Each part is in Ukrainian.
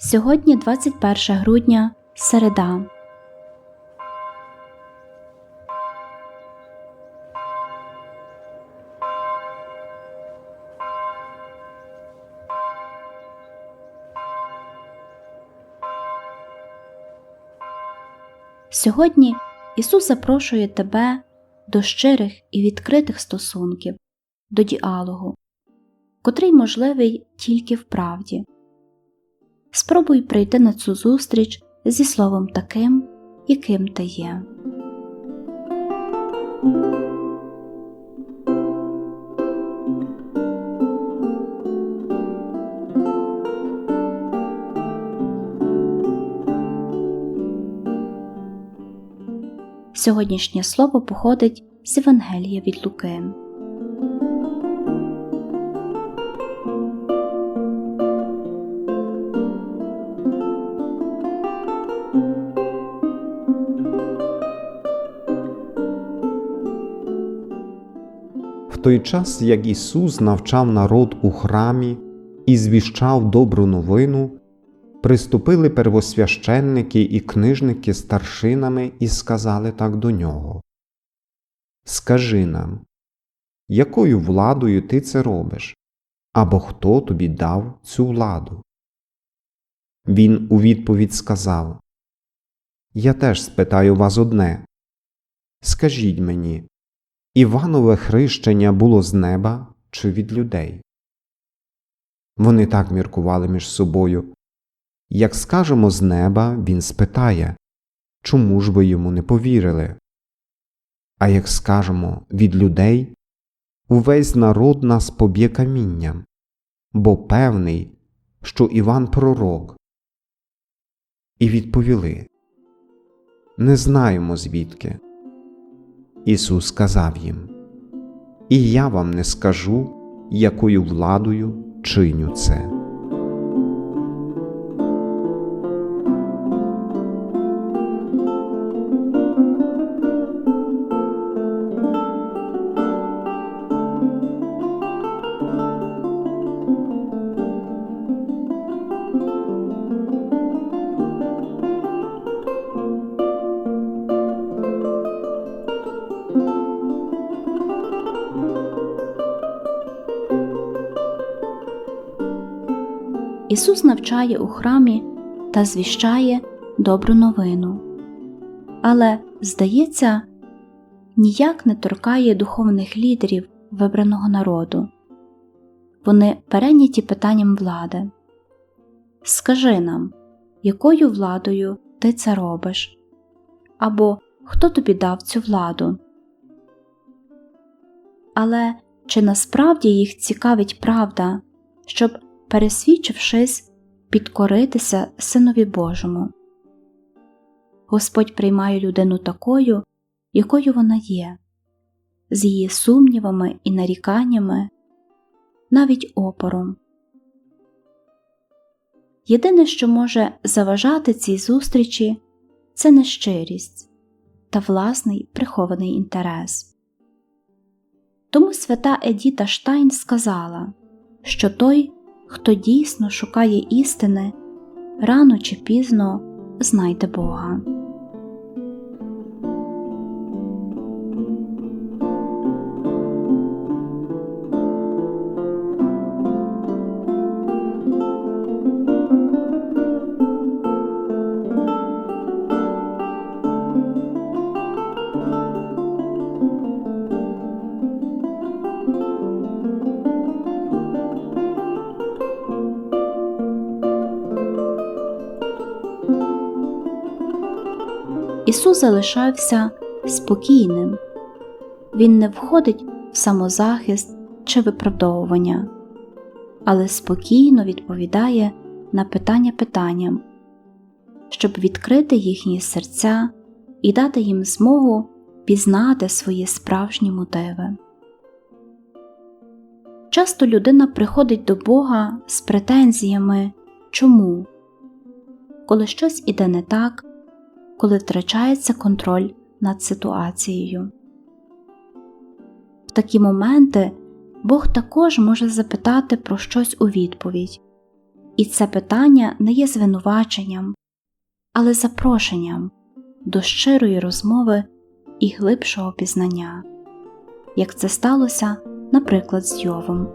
Сьогодні 21 грудня, середа. Сьогодні Ісус запрошує тебе до щирих і відкритих стосунків, до діалогу, котрий можливий тільки в правді. Спробуй прийти на цю зустріч зі словом таким, яким ти є. Сьогоднішнє слово походить з Євангелія від Луки. Той час, як Ісус навчав народ у храмі і звіщав добру новину, приступили первосвященники і книжники старшинами і сказали так до нього. Скажи нам, якою владою ти це робиш, або хто тобі дав цю владу? Він у відповідь сказав Я теж спитаю вас одне. Скажіть мені, Іванове хрещення було з неба чи від людей? Вони так міркували між собою. Як скажемо з неба, він спитає Чому ж ви йому не повірили? А як скажемо від людей, увесь народ нас поб'є камінням, бо певний, що Іван пророк. І відповіли Не знаємо звідки. Ісус сказав їм І я вам не скажу, якою владою чиню це. Ісус навчає у храмі та звіщає добру новину, але, здається, ніяк не торкає духовних лідерів вибраного народу. Вони перейняті питанням влади. Скажи нам, якою владою ти це робиш? Або хто тобі дав цю владу? Але чи насправді їх цікавить правда, щоб пересвідчившись, підкоритися Синові Божому. Господь приймає людину такою, якою вона є, з її сумнівами і наріканнями, навіть опором. Єдине, що може заважати цій зустрічі, це нещирість та власний прихований інтерес. Тому свята Едіта Штайн сказала, що той, хто дійсно шукає істини, рано чи пізно знайде Бога. Ісус залишався спокійним, Він не входить в самозахист чи виправдовування, але спокійно відповідає на питання питанням, щоб відкрити їхні серця і дати їм змогу пізнати свої справжні мотиви. Часто людина приходить до Бога з претензіями чому, коли щось іде не так коли втрачається контроль над ситуацією. В такі моменти Бог також може запитати про щось у відповідь І це питання не є звинуваченням, але запрошенням до щирої розмови і глибшого пізнання, як це сталося, наприклад, з Йовом.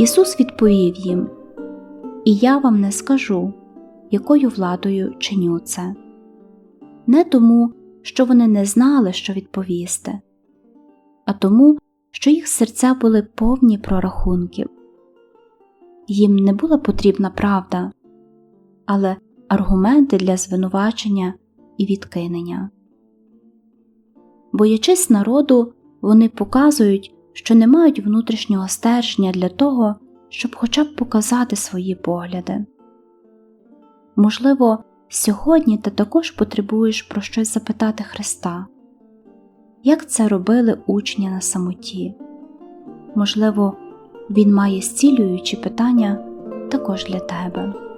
Ісус відповів їм: І я вам не скажу, якою владою чиню це. Не тому, що вони не знали, що відповісти, а тому, що їх серця були повні прорахунків. Їм не була потрібна правда, але аргументи для звинувачення і відкинення. Боячись народу, вони показують, що не мають внутрішнього стержня для того, щоб хоча б показати свої погляди. Можливо, сьогодні ти також потребуєш про щось запитати Христа, як це робили учні на самоті. Можливо, Він має зцілюючі питання також для тебе.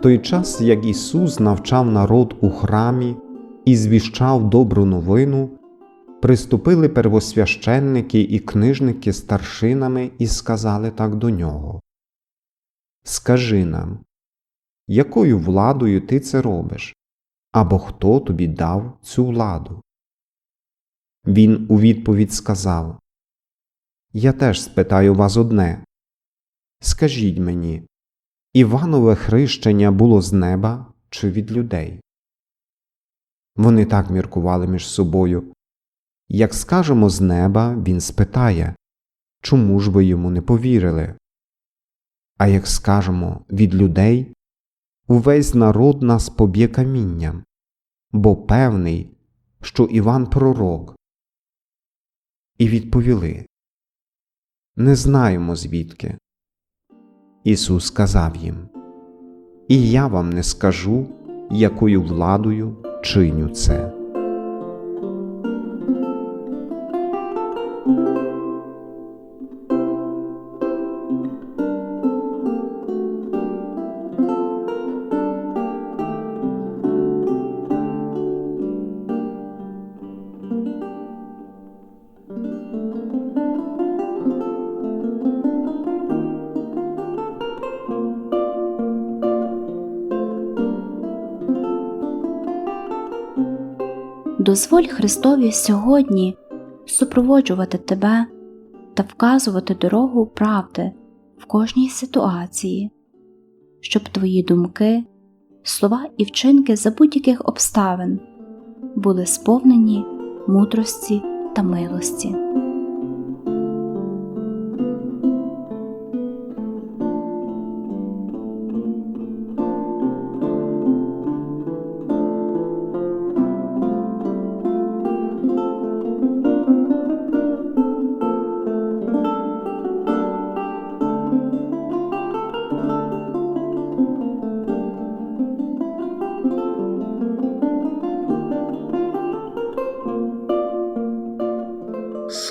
Той час, як Ісус навчав народ у храмі і звіщав добру новину, приступили первосвященники і книжники старшинами і сказали так до нього: Скажи нам, якою владою ти це робиш, або хто тобі дав цю владу? Він у відповідь сказав: Я теж спитаю вас одне. Скажіть мені, Іванове хрещення було з неба чи від людей? Вони так міркували між собою. Як скажемо з неба, він спитає чому ж ви йому не повірили? А як скажемо від людей, увесь народ нас поб'є камінням, бо певний, що Іван пророк. І відповіли Не знаємо звідки. Ісус сказав їм І я вам не скажу, якою владою чиню це. Дозволь Христові сьогодні супроводжувати тебе та вказувати дорогу правди в кожній ситуації, щоб твої думки, слова і вчинки за будь-яких обставин були сповнені мудрості та милості.